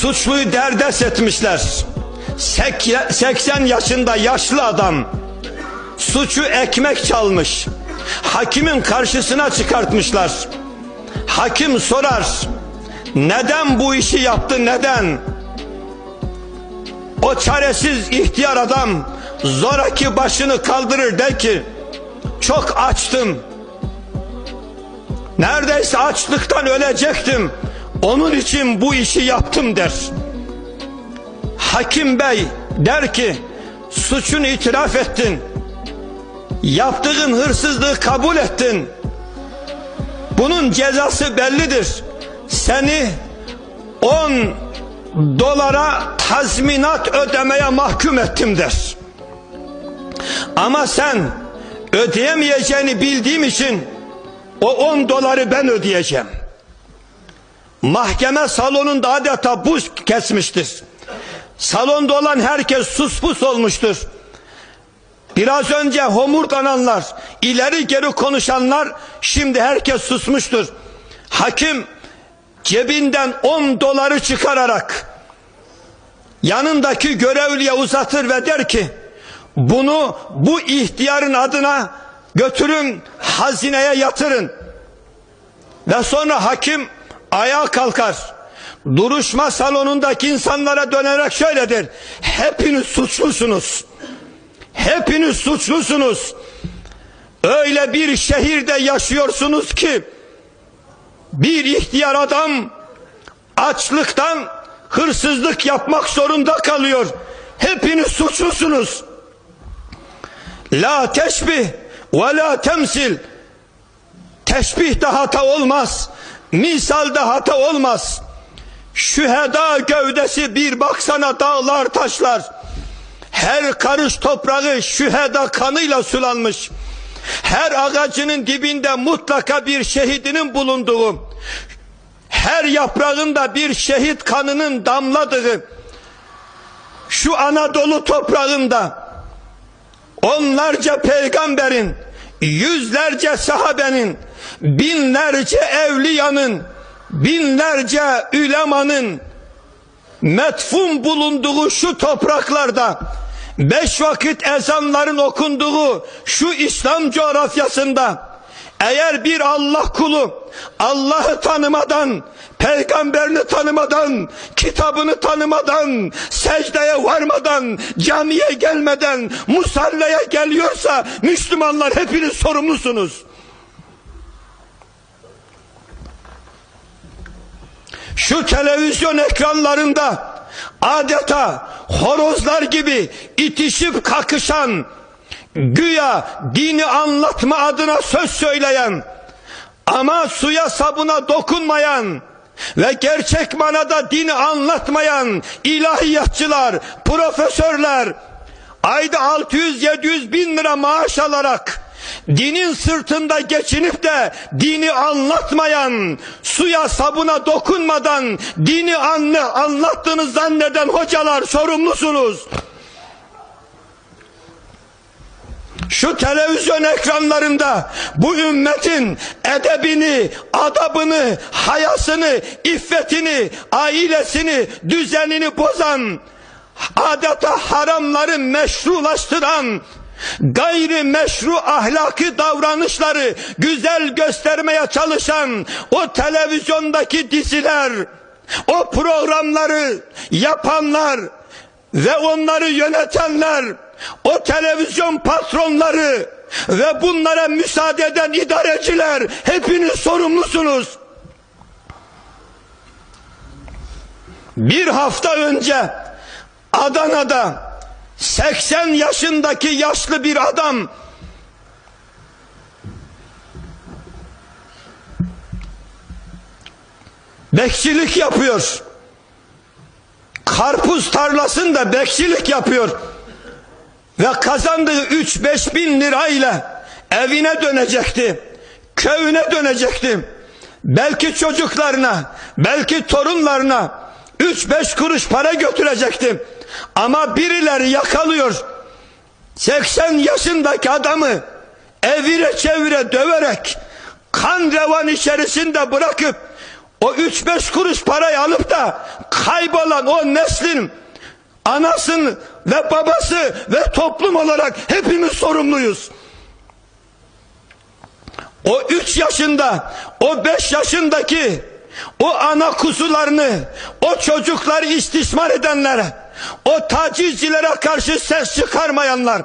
suçluyu derdest etmişler. Sek- 80 yaşında yaşlı adam suçu ekmek çalmış. Hakimin karşısına çıkartmışlar. Hakim sorar. Neden bu işi yaptı neden? O çaresiz ihtiyar adam zoraki başını kaldırır der ki çok açtım. Neredeyse açlıktan ölecektim. Onun için bu işi yaptım der. Hakim bey der ki suçunu itiraf ettin. Yaptığın hırsızlığı kabul ettin. Bunun cezası bellidir. Seni 10 dolara tazminat ödemeye mahkum ettim der. Ama sen ödeyemeyeceğini bildiğim için o 10 doları ben ödeyeceğim. Mahkeme salonunda adeta buz kesmiştir. Salonda olan herkes suspus olmuştur. Biraz önce homurdananlar, ileri geri konuşanlar şimdi herkes susmuştur. Hakim cebinden 10 doları çıkararak yanındaki görevliye uzatır ve der ki bunu bu ihtiyarın adına götürün hazineye yatırın. Ve sonra hakim ayağa kalkar. Duruşma salonundaki insanlara dönerek şöyle der. Hepiniz suçlusunuz. Hepiniz suçlusunuz. Öyle bir şehirde yaşıyorsunuz ki bir ihtiyar adam açlıktan hırsızlık yapmak zorunda kalıyor. Hepiniz suçlusunuz. La teşbih ve la temsil. Teşbih de hata olmaz. Misal de hata olmaz. Şüheda gövdesi bir baksana dağlar taşlar. Her karış toprağı şüheda kanıyla sulanmış. Her ağacının dibinde mutlaka bir şehidinin bulunduğu, her yaprağında bir şehit kanının damladığı, şu Anadolu toprağında onlarca peygamberin, yüzlerce sahabenin, binlerce evliyanın, binlerce ülemanın metfun bulunduğu şu topraklarda beş vakit ezanların okunduğu şu İslam coğrafyasında eğer bir Allah kulu Allah'ı tanımadan, peygamberini tanımadan, kitabını tanımadan, secdeye varmadan, camiye gelmeden, musallaya geliyorsa Müslümanlar hepiniz sorumlusunuz. Şu televizyon ekranlarında adeta horozlar gibi itişip kakışan, güya dini anlatma adına söz söyleyen, ama suya sabuna dokunmayan ve gerçek manada dini anlatmayan ilahiyatçılar, profesörler, ayda 600-700 bin lira maaş alarak, dinin sırtında geçinip de dini anlatmayan, suya sabuna dokunmadan dini anne anlattığını zanneden hocalar sorumlusunuz. Şu televizyon ekranlarında bu ümmetin edebini, adabını, hayasını, iffetini, ailesini, düzenini bozan, adeta haramları meşrulaştıran, gayri meşru ahlaki davranışları güzel göstermeye çalışan o televizyondaki diziler, o programları yapanlar ve onları yönetenler, o televizyon patronları ve bunlara müsaade eden idareciler hepiniz sorumlusunuz. Bir hafta önce Adana'da 80 yaşındaki yaşlı bir adam bekçilik yapıyor. Karpuz tarlasında bekçilik yapıyor. Ve kazandığı 3-5 bin lirayla evine dönecekti. Köyüne dönecekti. Belki çocuklarına, belki torunlarına 3-5 kuruş para götürecekti. Ama birileri yakalıyor. 80 yaşındaki adamı evire çevire döverek kan revan içerisinde bırakıp o üç beş kuruş parayı alıp da kaybolan o neslin anasını ve babası ve toplum olarak hepimiz sorumluyuz. O üç yaşında, o beş yaşındaki o ana kuzularını, o çocukları istismar edenlere, o tacizcilere karşı ses çıkarmayanlar,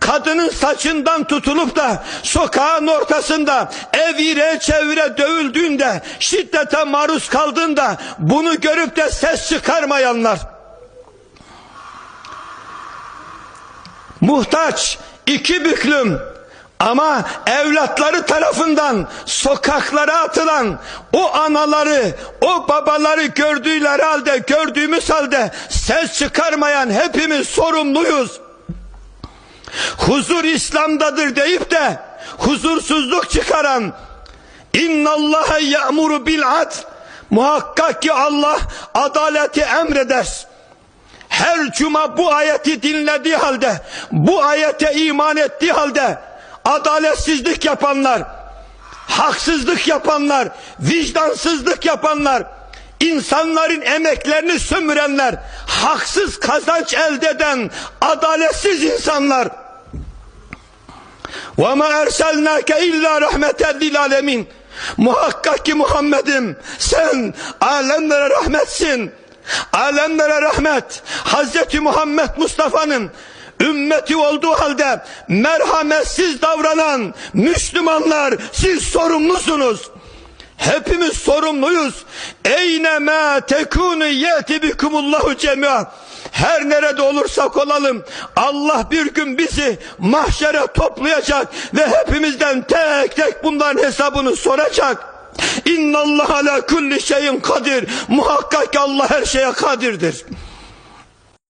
kadının saçından tutulup da sokağın ortasında evire çevire dövüldüğünde, şiddete maruz kaldığında bunu görüp de ses çıkarmayanlar, muhtaç, iki büklüm ama evlatları tarafından sokaklara atılan o anaları, o babaları gördüğüleri halde, gördüğümüz halde ses çıkarmayan hepimiz sorumluyuz. Huzur İslam'dadır deyip de huzursuzluk çıkaran İnna Allah ya'muru bil muhakkak ki Allah adaleti emreder her cuma bu ayeti dinlediği halde, bu ayete iman ettiği halde adaletsizlik yapanlar, haksızlık yapanlar, vicdansızlık yapanlar, insanların emeklerini sömürenler, haksız kazanç elde eden adaletsiz insanlar. وَمَا اَرْسَلْنَاكَ اِلَّا رَحْمَةً لِلْعَالَمِينَ Muhakkak ki Muhammed'im sen alemlere rahmetsin. Alemlere rahmet. Hazreti Muhammed Mustafa'nın ümmeti olduğu halde merhametsiz davranan Müslümanlar siz sorumlusunuz. Hepimiz sorumluyuz. Eyne ma tekunu yeti bikumullahu cemia. Her nerede olursak olalım Allah bir gün bizi mahşere toplayacak ve hepimizden tek tek bunların hesabını soracak. İnna Allah ala kulli şeyin kadir. Muhakkak Allah her şeye kadirdir.